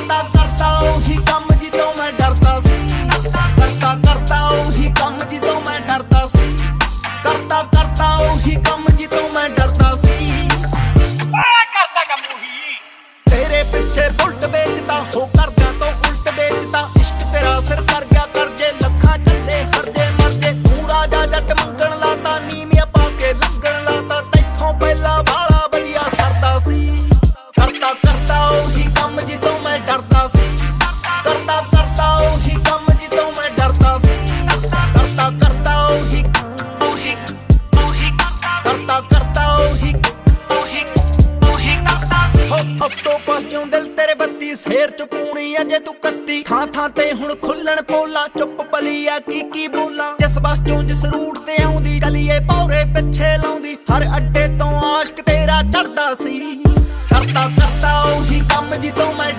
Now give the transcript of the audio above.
ਕਰਦਾ ਕਰਦਾ ਉਹੀ ਕੰਮ ਜਿੱਦੋਂ ਮੈਂ ਡਰਦਾ ਸੀ। ਕਰਦਾ ਕਰਦਾ ਉਹੀ ਕੰਮ ਜਿੱਦੋਂ ਮੈਂ ਡਰਦਾ ਸੀ। ਕਰਦਾ ਕਰਦਾ ਉਹੀ ਕੰਮ ਜਿੱਦੋਂ ਮੈਂ ਡਰਦਾ ਸੀ। ਕਰਦਾ ਕੰਮ ਉਹੀ। ਤੇਰੇ ਪਿੱਛੇ ਬੁਲਟ ਵੇਚਦਾ ਹੋ ਕਰਦਾ ਤੋਂ ਉਲਟ ਵੇਚਦਾ। ਇਸ਼ਕ ਤੇਰਾ ਸਿਰ ਕਰ ਗਿਆ ਕਰਜੇ ਲੱਖਾਂ ਚੱਲੇ ਹਰਜੇ ਮਰਜੇ ਤੂੰ ਰਾਜਾ ਜੱਟ ਮੰਗਣ ਲਾਤਾ ਨੀਵੀਆਂ ਪਾ ਕੇ ਲੰਗਣ ਲਾਤਾ। ਤੈਥੋਂ ਪਹਿਲਾਂ ਬਾਲਾ ਵਧੀਆ ਸਰਦਾ ਸੀ। ਕਰਦਾ ਕਰਦਾ ਉਹੀ ਕਰਦਾ ਸੀ ਦਿਲ ਤੇਰੇ ਬੱਤੀ, ਸ਼ੇਰ ਚ ਪੂਣੀ ਅਜੇ ਤੂੰ ਕੱਤੀ। ਥਾਂ ਥਾਂ ਤੇ ਹੁਣ ਖੁੱਲਣ ਪੋਲਾ, ਚੁੱਪ ਪਲੀਆ ਕੀ ਕੀ ਬੋਲਾਂ। ਜਿਸ ਬਸ ਚੋਂ ਜਿਸ ਰੂਟ ਤੇ ਆਉਂਦੀ, ਗਲੀਏ ਪੌਰੇ ਪਿੱਛੇ ਲਾਉਂਦੀ, ਹਰ ਅੱਡੇ ਤੋਂ ਆਸ਼ਕ ਤੇਰਾ ਚੜਦਾ ਸੀ। ਕਰਦਾ ਕਰਦਾ ਉਹੀ ਕੰਮ ਜਿੱਦੋਂ ਮੈਂ